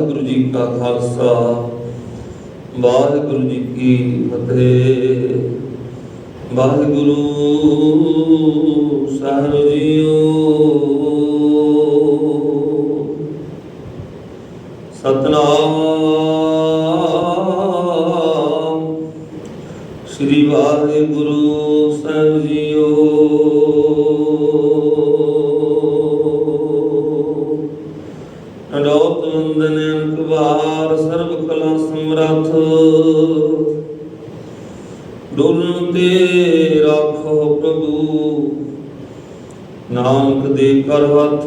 ਵਾਹਿਗੁਰੂ ਜੀ ਕਾ ਖਾਲਸਾ ਵਾਹਿਗੁਰੂ ਜੀ ਕੀ ਫਤਿਹ। ਵਾਹਿਗੁਰੂ ਸਾਹਿਬ ਜੀਓ। ਸਤਨਾਮ। ਸ੍ਰੀ ਵਾਹਿਗੁਰੂ ਡੁਨ ਤੇ ਰਾਖੋ ਪ੍ਰਭੂ, ਨਾਨਕ ਦੇ ਕਰ ਹੱਥ।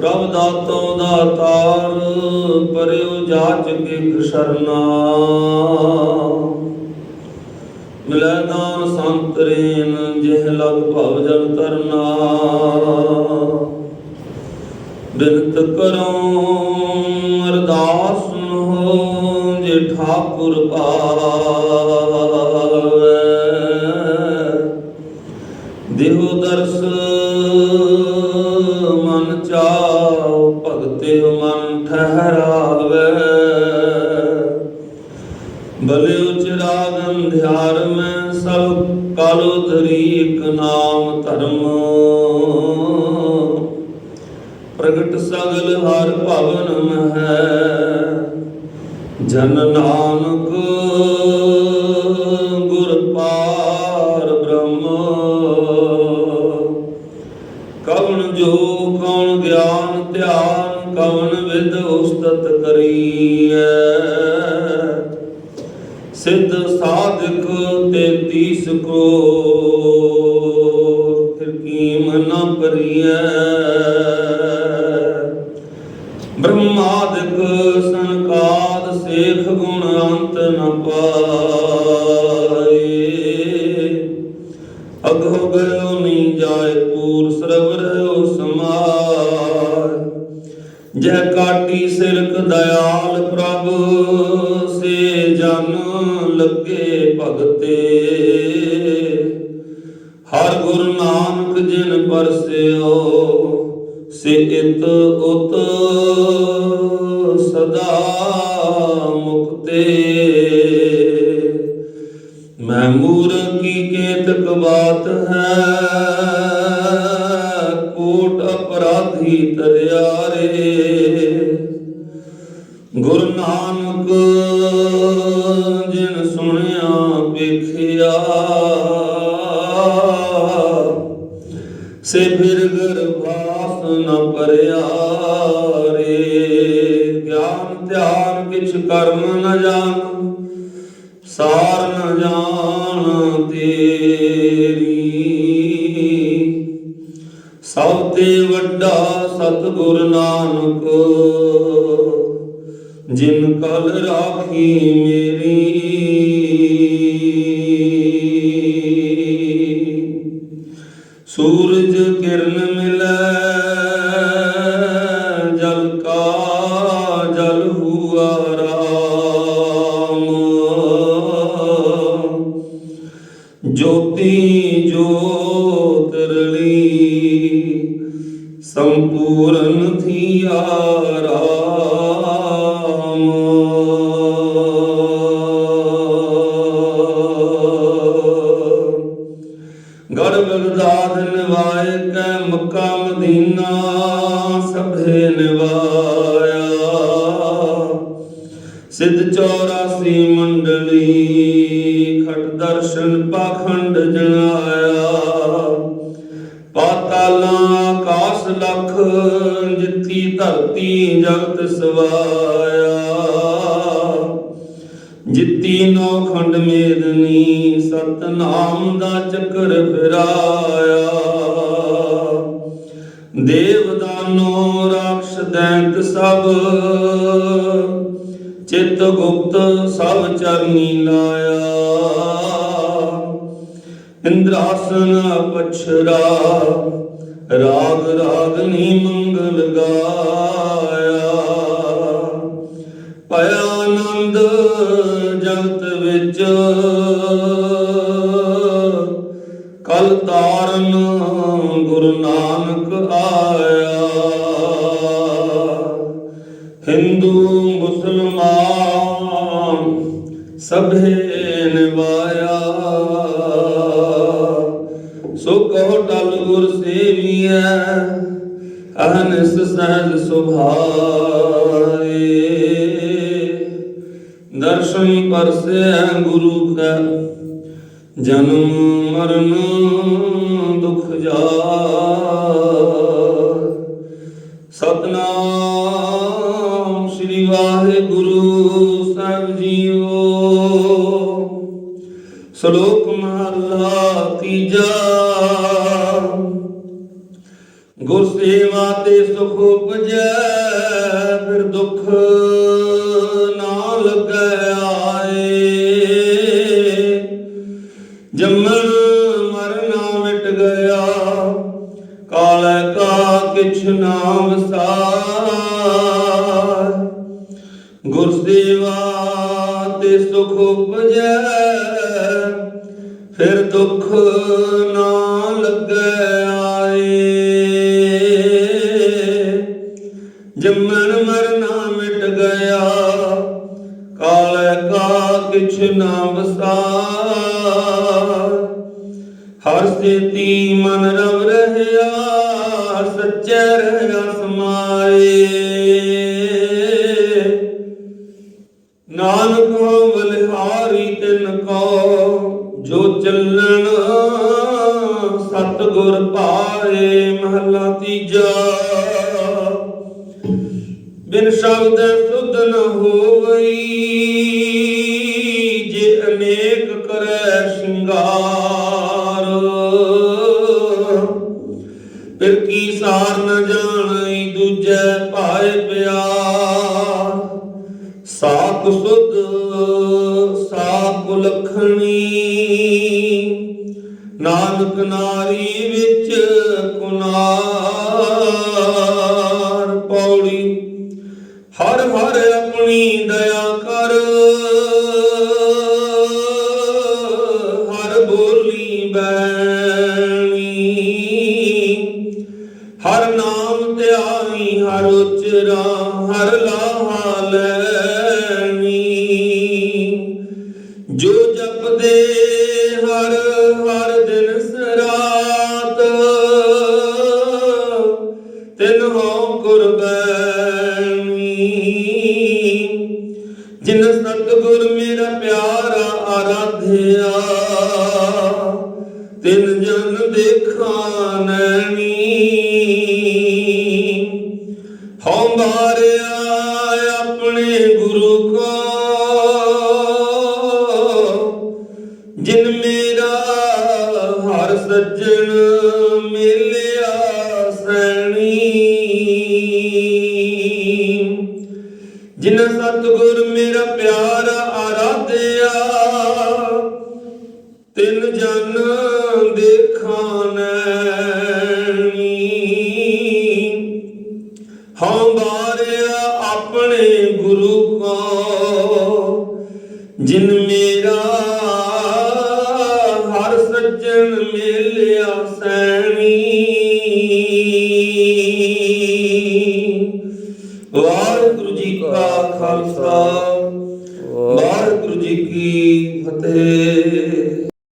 ਪ੍ਰਭ ਦਾਤੋ ਦਾਤਾਰ ਪਰਿਉ ਜਾਚ ਕੇ ਖਸਰਨਾ। ਮਿਲੈ ਦਾਨ ਸੰਤਰੇਨ ਜਿਹ ਲਗ ਭਵ ਜਲ ਤਰਨਾ ਬਿਨਤ ਕਰੋ, ਅਰਦਾਸ ਹੋ ਜੇ ਠਾਕੁਰ ਪਾਵੈ। ਦੇਹੁ ਦਰਸ ਮਨ ਚਾਉ, ਭਗਤੇ ਮਨ ਠਹਿਰਾਵੇ। ਬਲੇ ਉਚਰਾਗ ਅੰਧਿਆਰ ਮੈਂ ਸਭ ਕਾਲੋ ਧਰੀ ਨਾਮ ਧਰਮ। ਪ੍ਰਗਟ ਸਗਲ ਹਰ ਭਵਨ ਮਹਿ। ਜਨ ਨਾਨਕ ਗੁਰ ਪਾਰ ਬ੍ਰਹਮ। ਕਵਣ ਜੋ ਕੌਣ ਗਿਆਨ ਧਿਆਨ, ਕਵਣ ਵਿਦ ਉਸਤਤ ਕਰੀਐ। ਸਿੱਧ ਸਾਧਕ ਤੇਤੀਸ ਕੋ ਫਿਰ ਕੀਮ ਨ ਪਰੀਐ ਬ੍ਰਹਮਾਦਿਕ ਸੰਕਾਦ ਸੇਖ ਗੁਣ ਅੰਤ ਨ ਪਾਏ। ਅਗੋ ਗਇਓ ਨੀ ਜਾਏ ਪੂਰ ਸਰਵਰ ਹੋ ਸਮਾਏ। ਜੈ ਕਾਟੀ ਸਿਰਕ ਦਇਆਲ ਪ੍ਰਭ, ਸੇ ਜਨ ਲੱਗੇ ਭਗਤੇ। ਹਰ ਗੁਰ ਨਾਨਕ ਜਿਨ ਪਰਸਿਓ ਸਿਤ ਉਤ ਸਦਾ ਮੁਕਤੇ। ਮੈਂ ਮੂਰ ਕੀ ਕੇਤਕ ਬਾਤ ਹੈ, ਕੋਟ ਅਪਰਾਧੀ ਤਰਿਆਰੇ। ਗੁਰੂ ਨਾਨਕ ਜਿਨ ਸੁਣਿਆ, ਵੇਖਿਆ ਸੇ ਫਿਰ ਗਰਭਾਸ ਨ ਪਰਿਆ ਰੇ ਗਿਆਨ ਧਿਆਨ ਕਿਛ ਕਰਮ ਨ ਜਾਣ, ਸਾਰ ਨ ਜਾਣ ਤੇਰੀ। ਸਭ ਤੇ ਵੱਡਾ ਸਤਿਗੁਰ ਨਾਨਕ, ਜਿਨ ਕਲ ਰਾਖੀ ਮੇਰੀ। ਬਗਦਾਦ ਨਿਵਾਏ ਕੈ ਮੱਕਾ ਮਦੀਨਾ ਸਭੇ ਨਿਵਾਇਆ ਸਿੱਧ 84 ਮੰਡਲੀ ਖਟ ਦਰਸ਼ਨ ਪਾਖੰਡ ਜਣਾਇਆ ਪਾਤਾਲਾਂ ਆਕਾਸ਼ ਲਖ ਜਿੱਥੀ ਧਰਤੀ ਜਗਤ ਸਵਾਇਆ। ਜਿੱਤੀ ਨੋ ਖੰਡ ਮੇਦਨੀ ਸਤਨਾਮ ਦਾ ਚੱਕਰ ਫਿਰਾਇਆ। ਦੇਵ ਦਾਨੋ ਰਾਖਸ਼ ਦੈਂਤ ਸਭ, ਚਿਤ ਗੁਪਤ ਸਭ ਚਰਨੀ ਲਾਇਆ। ਇੰਦਰਾਸਨ ਪਛਰਾ ਰਾਗ ਰਾਗਨੀ ਮੰਗਲ ਗਾਇਆ। ਭਇਆ ਆਨੰਦ ਜਗਤ ਵਿੱਚ ਹਿੰਦੂ, ਮੁਸਲਮਾਨ ਸਭੇ ਨਿਵਾਇਆ। ਸੋ ਕਹੋ ਟਲ ਗੁਰ ਸੇਵੀਐ, ਅਹਨਿਸ ਸਹਿਜ ਸੁਭਾਏ ਦਰਸ਼ਨ ਪਰਸੈ ਗੁਰੂ ਕੈ, ਜਨਮ ਮਰਨ ਦੁਖ ਜਾ ਵਾਹਿਗੁਰੂ ਸਾਹਿਬ ਜੀਓ। ਸ਼ਲੋਕ ਮਹਲਾ ਤੀਜਾ। ਗੁਰ ਸੇਵਾ ਤੇ ਸੁਖ ਉਪਜੈ, ਫਿਰ ਦੁਖ ਨਾ ਲੱਗੈ ਆਏ। ਜੰਮਣ ਮਰਨਾ ਮਿਟ ਗਿਆ ਕਾਲੈ ਕਾ ਕਿਛ ਨਾ ਉਪਜੈ, ਫਿਰ ਦੁੱਖ ਨਾ ਲੱਗੈ ਆਏ। ਜੰਮਣ ਮਰਨਾ ਮਿਟ ਗਿਆ, ਕਾਲੈ ਕਾ ਕਿਛ ਨਾ ਵਸਾਰ। ਹਰ ਸੇਤੀ ਮਨ ਰਵ ਰਹਿਆ, ਸੱਚੇ ਰਹਿਆ ਸਮਾਏ ਸਤਿਗੁਰ ਪਾਏ ਮਹਲਾ ਤੀਜਾ। ਬਿਨ ਸ਼ਬਦ ਸੁਧ ਨ ਹੋਵਈ, ਜੇ ਅਨੇਕ ਕਰੈ ਸ਼ਿੰਗਾਰ। ਫਿਰ ਕੀ ਸਾਰ ਨ ਜਾਣਈ ਦੂਜੈ ਭਾਏ ਪਿਆਰ। ਸਾਖ ਸੁਧ, ਸਾਖ ਲਖਣੀ ਨਾਨਕ ਨਾਰੀ ਵਿੱਚ ਕੁਨਾਰ ਪੌੜੀ। ਹਰ ਹਰ ਆਪਣੀ ਦਇਆ ਕਰ। ਹਰ ਬੋਲੀ ਬੈਣੀ। ਹਰ ਨਾਮ ਧਿਆਈ ਹਰ ਉਚਰਾ, ਹਰ ਲਾਹਾ ਲੈ। ਜਿਨ ਸਤਿਗੁਰ ਮੇਰਾ ਪਿਆਰਾ ਆਰਾਧਿਆ ਤਿਨ ਜਨ ਦੇਖਾ ਨੈਣੀ। ਹਉ ਮਾਰਿਆ ਆਪਣੇ ਗੁਰੂ ਕੋ ਆਰਾਧਿਆ ਤਿਨ ਜਨ ਦੇਖਾਨਣੀ